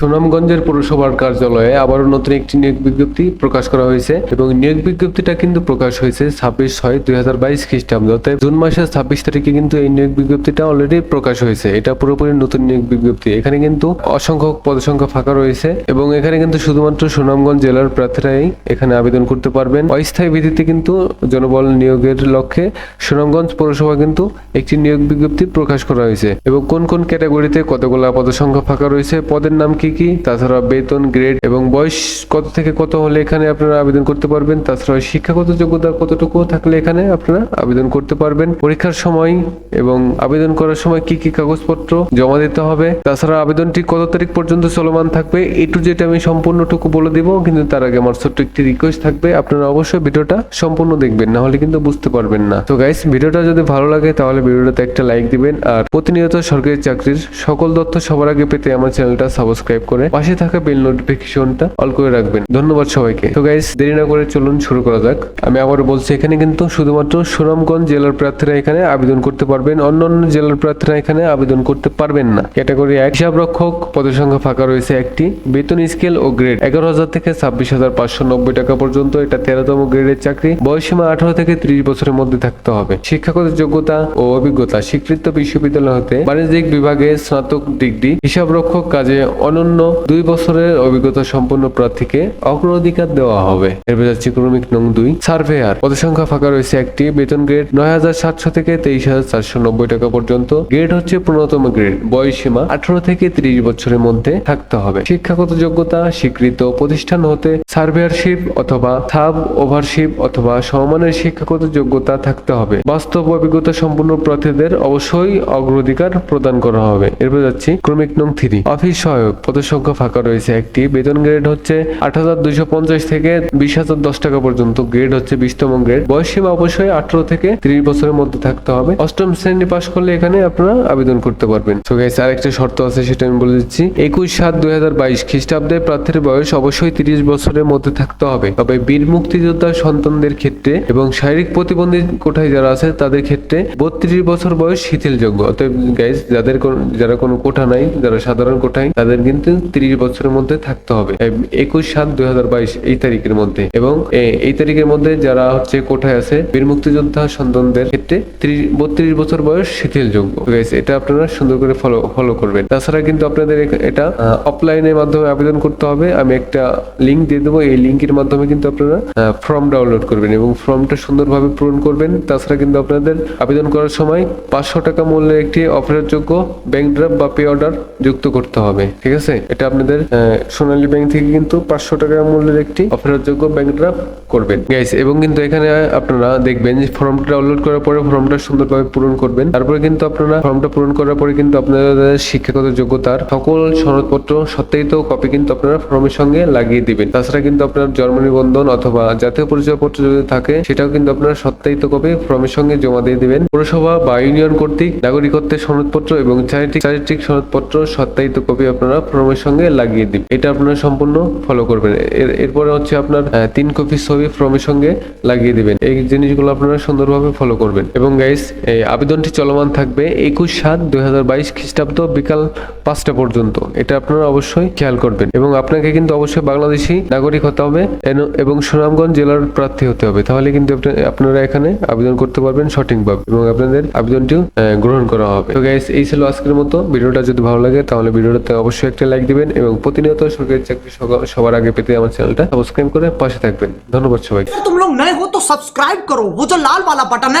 সুনামগঞ্জের পৌরসভার কার্যালয়ে আবারও নতুন একটি নিয়োগ বিজ্ঞপ্তি প্রকাশ করা হয়েছে এবং নিয়োগ বিজ্ঞপ্তিটা কিন্তু প্রকাশ হয়েছে ছাব্বিশ ছয় দুই হাজার বাইশ খ্রিস্টাব্দ। জুন মাসের ছাব্বিশ তারিখে কিন্তু এই নিয়োগ বিজ্ঞপ্তিটা অলরেডি প্রকাশ হয়েছে। এটা পুরোপুরি নতুন নিয়োগ বিজ্ঞপ্তি। এখানে কিন্তু অসংখ্য পদসংখ্যা ফাঁকা রয়েছে এবং এখানে কিন্তু শুধুমাত্র সুনামগঞ্জ জেলার প্রার্থীরাই এখানে আবেদন করতে পারবেন। অস্থায়ী ভিত্তিতে কিন্তু জনবল নিয়োগের লক্ষ্যে সুনামগঞ্জ পৌরসভা কিন্তু একটি নিয়োগ বিজ্ঞপ্তি প্রকাশ করা হয়েছে। এবং কোন কোন ক্যাটাগরিতে কতগুলো পদসংখ্যা ফাঁকা রয়েছে, পদের নাম কি কি? তাছাড়া বেতন গ্রেড এবং বয়স কত থেকে কত হলে এখানে আপনারা আবেদন করতে পারবেন? তাছাড়া শিক্ষাগত যোগ্যতা কতটুকু থাকলে এখানে আপনারা আবেদন করতে পারবেন? পরীক্ষার সময় এবং আবেদন করার সময় কি কি কাগজপত্র জমা দিতে হবে? তাছাড়া আবেদনটি কত তারিখ পর্যন্ত চলমান থাকবে? এই টু যেটা আমি সম্পূর্ণটুকু বলে দিব, কিন্তু তার আগে আমার ছোট্ট একটি রিকোয়েস্ট থাকবে। আপনারা অবশ্যই ভিডিওটা সম্পূর্ণ দেখবেন না হলে কিন্তু বুঝতে পারবেন না। তো গাইস ভিডিওটা যদি ভালো লাগে তাহলে ভিডিওটাতে একটা লাইক দিবেন। আর প্রতিনিয়ত সরকারি চাকরির সকল তথ্য সবার আগে পেতে আমার চ্যানেলটা সাবস্ক্রাইব করে পাশে থাকা বেল নোটিফিকেশনটা অল করে রাখবেন। ধন্যবাদ সবাইকে। তো গাইস দেরি না করে চলুন শুরু করা যাক। আমি আবারও বলছি, এখানে কিন্তু শুধুমাত্র সুনামগঞ্জ জেলার প্রার্থীরা এখানে আবেদন করতে পারবেন। অন্যান্য জেলার প্রার্থীরা এখানে আবেদন করতে পারবেন না। ক্যাটাগরি এক হিসাব রক্ষক পদের সংখ্যা ফাঁকা রয়েছে একটি। বেতন স্কেল ও গ্রেড এগারো হাজার থেকে ছাব্বিশ হাজার পাঁচশো নব্বই টাকা পর্যন্ত। এটা তেরোতম গ্রেডের চাকরি। বয়সীমা আঠারো থেকে ত্রিশ বছরের মধ্যে থাকতে হবে। শিক্ষাগত যোগ্যতা ও অভিজ্ঞতা, স্বীকৃত বিশ্ববিদ্যালয় হতে বাণিজ্যিক বিভাগে স্নাতক ডিগ্রি হিসাব রক্ষক কাজে অনন্য দুই বছরের অভিজ্ঞতা সম্পন্ন প্রার্থীকে অগ্রাধিকার দেওয়া হবে। এরপর যাচ্ছি ক্রমিক নং দুই, সার্ভেয়ার। পদসংখ্যা ফাঁকা রয়েছে একটি, বেতন গ্রেড নয় হাজার সাতশো থেকে তেইশ হাজার চারশো নব্বই টাকা পর্যন্ত। গ্রেড হচ্ছে পূর্ণতম গ্রেড বয়স সীমা আঠারো থেকে ত্রিশ বছরের মধ্যে থাকতে হবে। শিক্ষাগত যোগ্যতা, স্বীকৃত প্রতিষ্ঠান হতে সার্ভেয়ারশিপ অথবা সাব ওভারশিপ অথবা সমমানের শিক্ষাগত যোগ্যতা থাকতে হবে। বাস্তব অভিজ্ঞতা সম্পূর্ণ প্রার্থীদের অবশ্যই অগ্রাধিকার প্রদান করা হবে। এরপর যাচ্ছি ক্রমিক নং থ্রি, অফিস সহায়ক সংখ্যা ফাঁকা রয়েছে একটি। বেতন গ্রেড হচ্ছে আট হাজার দুইশো পঞ্চাশ থেকে বিশ হাজার দশ টাকা পর্যন্ত। গ্রেড হচ্ছে বিশতম গ্রেড বয়স সীমা অবশ্যই আঠারো থেকে ত্রিশ বছরের মধ্যে থাকতে হবে। অষ্টম শ্রেণি পাশ করলে এখানে আপনারা আবেদন করতে পারবেন। তো গাইস আরেকটা শর্ত আছে, সেটা আমি বলে দিচ্ছি। একুশ সাত দুই হাজার বাইশ খ্রিস্টাব্দে প্রার্থীর বয়স অবশ্যই তিরিশ বছরের মধ্যে থাকতে হবে। তবে বীর মুক্তিযোদ্ধা সন্তানদের ক্ষেত্রে এবং শারীরিক প্রতিবন্ধী কোঠায় যারা আছে, তাদের ক্ষেত্রে বত্রিশ বছর বয়স শিথিলযোগ্য। অতএব গাইস যাদের যারা কোনো কোঠা নাই, যারা সাধারণ কোঠায়, তাদের কিন্তু তিরিশ বছরের মধ্যে থাকতে হবে। একুশ সাত দুই এই তারিখের মধ্যে। এবং এই তারিখের মধ্যে যারা হচ্ছে কোঠায় আছে, বীর মুক্তিযোদ্ধা সন্তানদের ক্ষেত্রে বত্রিশ বছর বয়স শিথিলযোগ্য। এটা আপনারা সুন্দর করে ফলো ফলো করবেন। তাছাড়া কিন্তু আপনাদের এটা অফলাইনের মাধ্যমে আবেদন করতে হবে। আমি একটা লিঙ্ক দিয়ে দেবো। এই লিংকের মাধ্যমে কিন্তু আপনারা ফর্ম ডাউনলোড করবেন এবং ফর্মটা সুন্দরভাবে পূরণ করবেন। তাছাড়া কিন্তু আপনাদের আবেদন করার সময় পাঁচশো টাকা মূল্যের একটি অফারের যোগ্য ব্যাংক ড্রাফট বা পে অর্ডার যুক্ত করতে হবে। ঠিক আছে? এটা আপনাদের সোনালী ব্যাংক থেকে কিন্তু পাঁচশো টাকা মূল্যের একটি অফারের যোগ্য ব্যাংক ড্রাফট করবেন। গাইস এবং কিন্তু এখানে আপনারা দেখবেন যে ফর্মটা ডাউনলোড করার পরে ফর্মটা সুন্দরভাবে পূরণ করবেন। তারপরে কিন্তু আপনারা ফর্মটা পূরণ করার পরে কিন্তু আপনাদের শিক্ষাগত যোগ্যতার সকল সনদপত্র, সত্যায়িত কপি কিন্তু আপনারা ফর্মের সঙ্গে লাগিয়ে দিবেন। তাছাড়া কিন্তু আপনার জন্ম নিবন্ধন অথবা জাতীয় পরিচয়পত্র যদি থাকে, সেটাও কিন্তু আপনারা সত্যায়িত কপি ফর্মের সঙ্গে জমা দিয়ে দিবেন। পৌরসভা বা ইউনিয়ন কর্তৃক নাগরিকত্বের সনদপত্র এবং চারিত্রিক চারিত্রিক সনদপত্র সত্যায়িত কপি আপনারা ফর্মের সঙ্গে লাগিয়ে দিবেন এটা আপনারা সম্পূর্ণ ফলো করবেন। এর, এরপরে হচ্ছে আপনার তিন কপি ছবি ফর্মের সঙ্গে লাগিয়ে দিবেন। এই জিনিসগুলো আপনারা সুন্দরভাবে ফলো করবেন। এবং গাইস এই আবেদনটি চলমান থাকবে একুশ সাত দুই হাজার বাইশ খ্রিস্টাব্দ বিকাল পাঁচটা পর্যন্ত। এটা আপনারা অবশ্যই খেয়াল করবেন। এবং আপনাকে কিন্তু অবশ্যই বাংলাদেশি নাগরিক হতে হবে এবং সুনামগঞ্জ জেলার প্রার্থী হতে হবে। তাহলে কিন্তু আপনারা এখানে আবেদন করতে পারবেন সঠিকভাবে এবং আপনাদের আবেদনটিও গ্রহণ করা হবে। তো গাইস এই ছিল আজকের মতো। ভিডিওটা যদি ভালো লাগে তাহলে ভিডিওটাতে অবশ্যই একটা লাইক দিবেন এবং প্রতিনিয়ত সরকারি চাকরি সগ- সবার আগে পেতে আমার চ্যানেলটা সাবস্ক্রাইব করে পাশে থাকবেন ধন্যবাদ সবাইকে अगर तुम लोग नए हो तो सब्सक्राइब करो वो जो लाल वाला बटन है